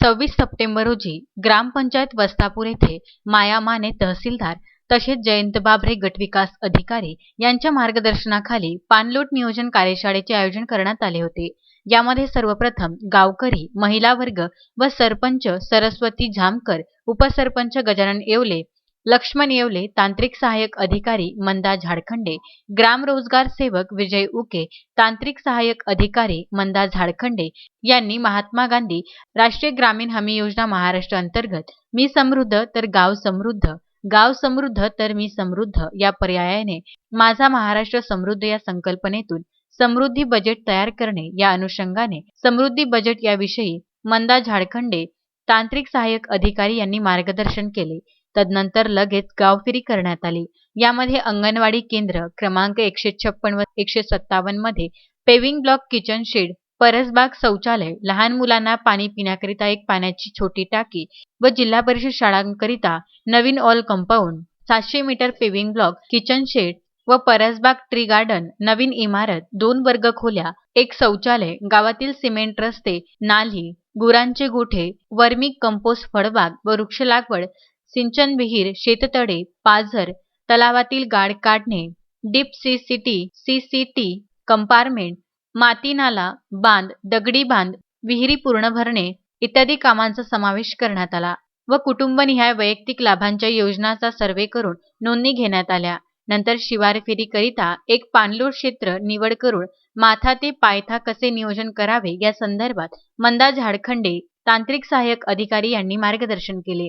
सव्वीस सप्टेंबर रोजी ग्रामपंचायत वस्तापूर येथे माया माने तहसीलदार तसेच जयंत बाबरे गटविकास अधिकारी यांच्या मार्गदर्शनाखाली पाणलोट नियोजन कार्यशाळेचे आयोजन करण्यात आले होते. यामध्ये सर्वप्रथम गावकरी महिला वर्ग व सरपंच सरस्वती झामकर उपसरपंच गजानन येवले लक्ष्मण येवले तांत्रिक सहाय्यक अधिकारी मंदा झाडखंडे ग्राम रोजगार सेवक विजय उके तांत्रिक सहाय्यक अधिकारी मंदा झाडखंडे यांनी महात्मा गांधी राष्ट्रीय ग्रामीण हमी योजना महाराष्ट्र अंतर्गत मी समृद्ध तर गाव समृद्ध गाव समृद्ध तर मी समृद्ध या पर्यायाने माझा महाराष्ट्र समृद्ध या संकल्पनेतून समृद्धी बजेट तयार करणे या अनुषंगाने समृद्धी बजेट याविषयी मंदा झाडखंडे तांत्रिक सहाय्यक अधिकारी यांनी मार्गदर्शन केले. तदनंतर लगेच गावफिरी करण्यात आली. यामध्ये अंगणवाडी केंद्र क्रमांक एकशे छप्पन व एकशे सत्तावन्नमध्ये पेविंग ब्लॉक किचन शेड परसबाग शौचालय लहान मुलांना पाणी पिण्याकरिता एक पाण्याची छोटी टाकी व जिल्हा परिषद शाळांकरिता नवीन ऑल कंपाऊंड सातशे metre paving block kitchen shed व परसबाग ट्री गार्डन नवीन इमारत दोन वर्ग खोल्या एक शौचालय गावातील सिमेंट रस्ते नाली गुरांचे गोठे वर्मी कंपोस्ट फळबाग व वृक्ष लागवड सिंचन विहीर शेततळे पाझर तलावातील गाड काढणे deep C CT C C T compartment माती नाला बांध दगडी बांध विहिरी पूर्ण भरणे इत्यादी कामांचा समावेश करण्यात आला व कुटुंबनिहाय वैयक्तिक लाभांच्या योजनांचा सर्वे करून नोंदणी घेण्यात आल्या. नंतर शिवार फेरीकरिता एक पाणलोट क्षेत्र निवड करून माथा ते पायथा कसे नियोजन करावे या संदर्भात मंदा झाडखंडे तांत्रिक सहाय्यक अधिकारी यांनी मार्गदर्शन केले.